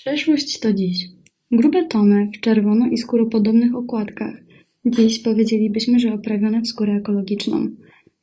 Przeszłość to dziś. Grube tomy w czerwono i skóropodobnych okładkach. Dziś powiedzielibyśmy, że oprawione w skórę ekologiczną.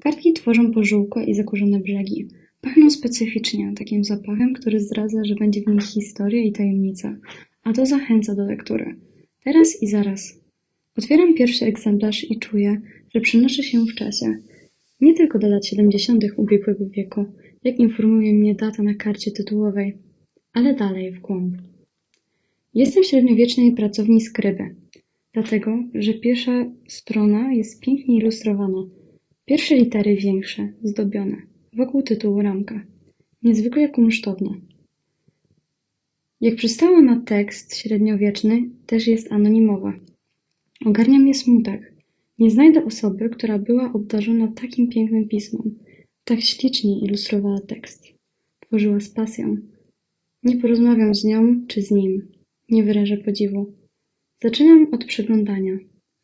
Kartki tworzą pożółkłe i zakurzone brzegi. Pachną specyficznie, takim zapachem, który zdradza, że będzie w nich historia i tajemnica. A to zachęca do lektury. Teraz i zaraz. Otwieram pierwszy egzemplarz i czuję, że przenoszę się w czasie. Nie tylko do lat 70. ubiegłego wieku, jak informuje mnie data na karcie tytułowej, ale dalej w głąb. Jestem średniowiecznej pracowni skryby, dlatego, że pierwsza strona jest pięknie ilustrowana. Pierwsze litery większe, zdobione, wokół tytułu ramka. Niezwykle kunsztowna. Jak przystało na tekst średniowieczny, też jest anonimowa. Ogarnia mnie smutek. Nie znajdę osoby, która była obdarzona takim pięknym pismem, tak ślicznie ilustrowała tekst. Tworzyła z pasją. Nie porozmawiam z nią czy z nim. Nie wyrażę podziwu. Zaczynam od przeglądania.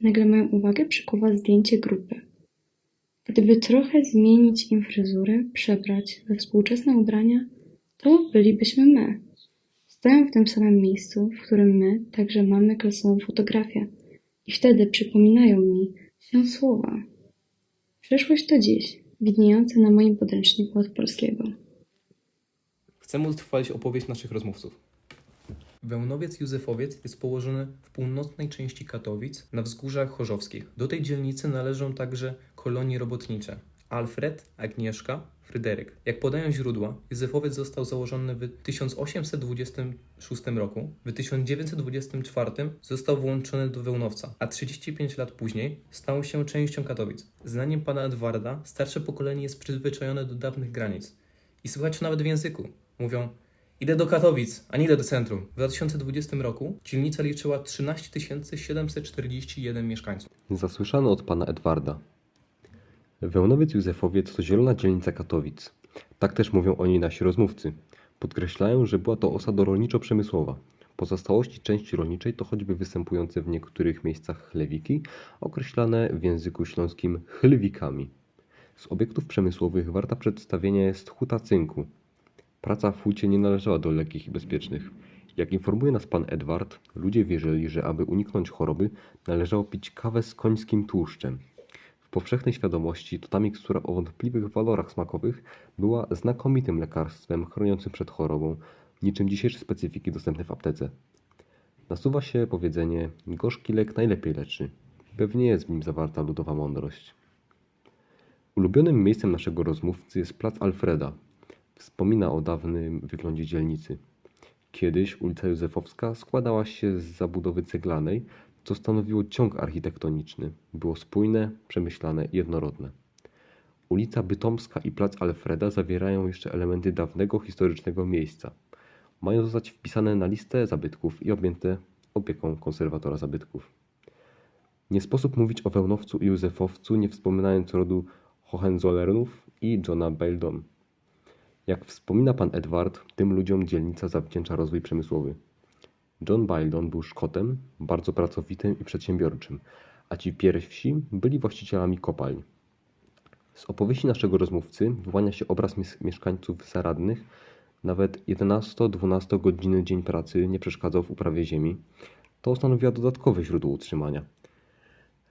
Nagle moją uwagę przykuwa zdjęcie grupy. Gdyby trochę zmienić im fryzurę, przebrać we współczesne ubrania, to bylibyśmy my. Stoją w tym samym miejscu, w którym my także mamy klasową fotografię. I wtedy przypominają mi się słowa. Przeszłość to dziś, widniejące na moim podręczniku od polskiego. Chcemy utrwalić opowieść naszych rozmówców. Wełnowiec Józefowiec jest położony w północnej części Katowic na wzgórzach chorzowskich. Do tej dzielnicy należą także kolonie robotnicze Alfred, Agnieszka, Fryderyk. Jak podają źródła, Józefowiec został założony w 1826 roku. W 1924 został włączony do Wełnowca, a 35 lat później stał się częścią Katowic. Zdaniem pana Edwarda, starsze pokolenie jest przyzwyczajone do dawnych granic. I słychać nawet w języku. Mówią, idę do Katowic, a nie idę do centrum. W 2020 roku dzielnica liczyła 13 741 mieszkańców. Zasłyszano od pana Edwarda. Wełnowiec Józefowiec to zielona dzielnica Katowic. Tak też mówią o niej nasi rozmówcy. Podkreślają, że była to osada rolniczo-przemysłowa. Pozostałości części rolniczej to choćby występujące w niektórych miejscach chlewiki, określane w języku śląskim chlewikami. Z obiektów przemysłowych warta przedstawienia jest huta cynku. Praca w hucie nie należała do lekkich i bezpiecznych. Jak informuje nas pan Edward, ludzie wierzyli, że aby uniknąć choroby, należało pić kawę z końskim tłuszczem. W powszechnej świadomości to ta mikstura o wątpliwych walorach smakowych była znakomitym lekarstwem chroniącym przed chorobą, niczym dzisiejsze specyfiki dostępne w aptece. Nasuwa się powiedzenie gorzki lek najlepiej leczy. Pewnie jest w nim zawarta ludowa mądrość. Ulubionym miejscem naszego rozmówcy jest plac Alfreda. Wspomina o dawnym wyglądzie dzielnicy. Kiedyś ulica Józefowska składała się z zabudowy ceglanej, co stanowiło ciąg architektoniczny. Było spójne, przemyślane i jednorodne. Ulica Bytomska i plac Alfreda zawierają jeszcze elementy dawnego historycznego miejsca. Mają zostać wpisane na listę zabytków i objęte opieką konserwatora zabytków. Nie sposób mówić o Wełnowcu i Józefowcu, nie wspominając rodu Hohenzollernów i Johna Baildon. Jak wspomina pan Edward, tym ludziom dzielnica zawdzięcza rozwój przemysłowy. John Baildon był Szkotem, bardzo pracowitym i przedsiębiorczym, a ci pierwsi byli właścicielami kopalń. Z opowieści naszego rozmówcy wyłania się obraz mies- mieszkańców zaradnych. Nawet 11-12 godziny dzień pracy nie przeszkadzał w uprawie ziemi. To stanowiło dodatkowe źródło utrzymania.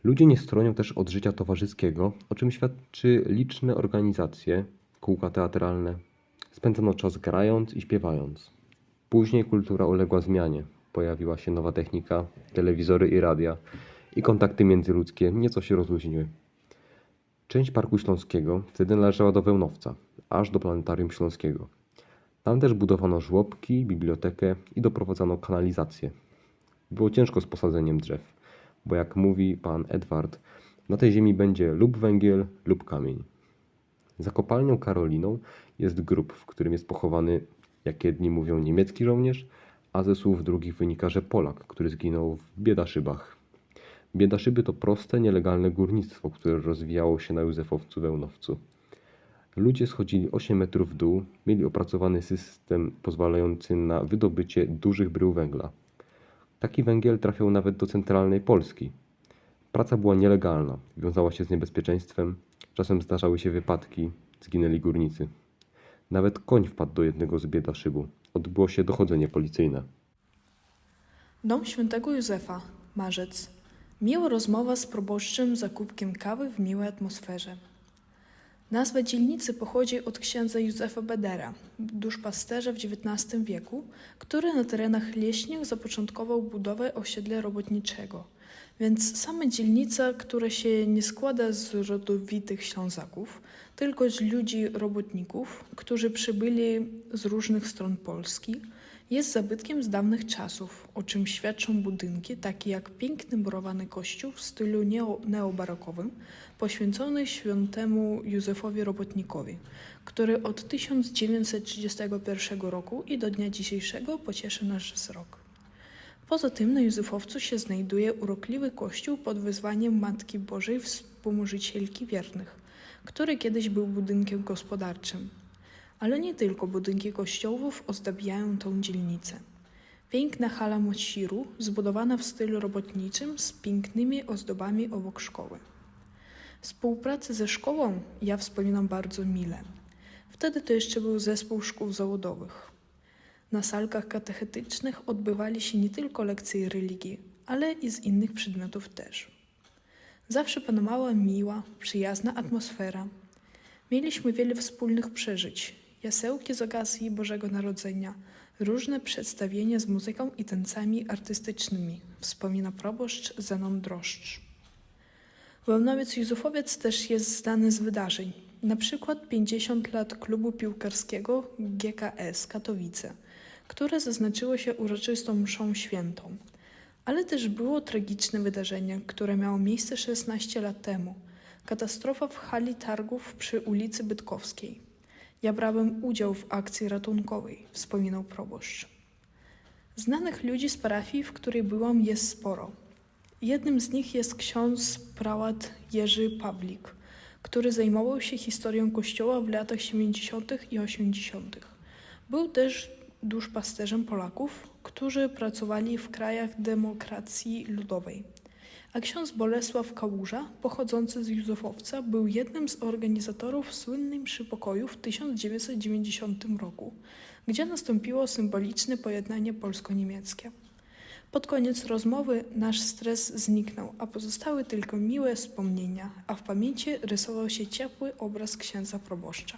Ludzie nie stronią też od życia towarzyskiego, o czym świadczy liczne organizacje, kółka teatralne. Spędzano czas grając i śpiewając. Później kultura uległa zmianie. Pojawiła się nowa technika, telewizory i radia i kontakty międzyludzkie nieco się rozluźniły. Część Parku Śląskiego wtedy należała do Wełnowca, aż do Planetarium Śląskiego. Tam też budowano żłobki, bibliotekę i doprowadzano kanalizację. Było ciężko z posadzeniem drzew, bo jak mówi pan Edward, na tej ziemi będzie lub węgiel, lub kamień. Za kopalnią Karoliną jest grób, w którym jest pochowany, jak jedni mówią, niemiecki żołnierz, a ze słów drugich wynika, że Polak, który zginął w Biedaszybach. Biedaszyby to proste, nielegalne górnictwo, które rozwijało się na Józefowcu Wełnowcu. Ludzie schodzili 8 metrów w dół, mieli opracowany system pozwalający na wydobycie dużych brył węgla. Taki węgiel trafiał nawet do centralnej Polski. Praca była nielegalna, wiązała się z niebezpieczeństwem, czasem zdarzały się wypadki, zginęli górnicy. Nawet koń wpadł do jednego z bieda szybu. Odbyło się dochodzenie policyjne. Dom świętego Józefa, marzec. Miła rozmowa z proboszczem za kubkiem kawy w miłej atmosferze. Nazwa dzielnicy pochodzi od księdza Józefa Bedera, duszpasterza w XIX wieku, który na terenach leśnych zapoczątkował budowę osiedla robotniczego. Więc sama dzielnica, która się nie składa z rodowitych Ślązaków, tylko z ludzi robotników, którzy przybyli z różnych stron Polski, jest zabytkiem z dawnych czasów, o czym świadczą budynki takie jak piękny murowany kościół w stylu neo- neobarokowym, poświęcony świętemu Józefowi Robotnikowi, który od 1931 roku i do dnia dzisiejszego pocieszy nasz wzrok. Poza tym na Józefowcu się znajduje urokliwy kościół pod wezwaniem Matki Bożej Wspomożycielki Wiernych, który kiedyś był budynkiem gospodarczym. Ale nie tylko budynki kościołów ozdabiają tą dzielnicę. Piękna hala Mociru, zbudowana w stylu robotniczym z pięknymi ozdobami obok szkoły. Współpracę ze szkołą ja wspominam bardzo mile. Wtedy to jeszcze był zespół szkół zawodowych. Na salkach katechetycznych odbywali się nie tylko lekcje religii, ale i z innych przedmiotów też. Zawsze panowała miła, przyjazna atmosfera. Mieliśmy wiele wspólnych przeżyć. Jasełki z okazji Bożego Narodzenia, różne przedstawienia z muzyką i tańcami artystycznymi, wspomina proboszcz Zenon Droszcz. Wełnowiec Józefowiec też jest znany z wydarzeń, na przykład 50 lat klubu piłkarskiego GKS Katowice, które zaznaczyło się uroczystą mszą świętą. Ale też było tragiczne wydarzenie, które miało miejsce 16 lat temu. Katastrofa w hali targów przy ulicy Bytkowskiej. Ja brałem udział w akcji ratunkowej, wspominał proboszcz. Znanych ludzi z parafii, w której byłam, jest sporo. Jednym z nich jest ksiądz prałat Jerzy Pawlik, który zajmował się historią kościoła w latach 70. i 80. Był też duszpasterzem Polaków, którzy pracowali w krajach demokracji ludowej. A ksiądz Bolesław Kałuża, pochodzący z Józefowca, był jednym z organizatorów słynnej mszy pokoju w 1990 roku, gdzie nastąpiło symboliczne pojednanie polsko-niemieckie. Pod koniec rozmowy nasz stres zniknął, a pozostały tylko miłe wspomnienia, a w pamięci rysował się ciepły obraz księdza proboszcza.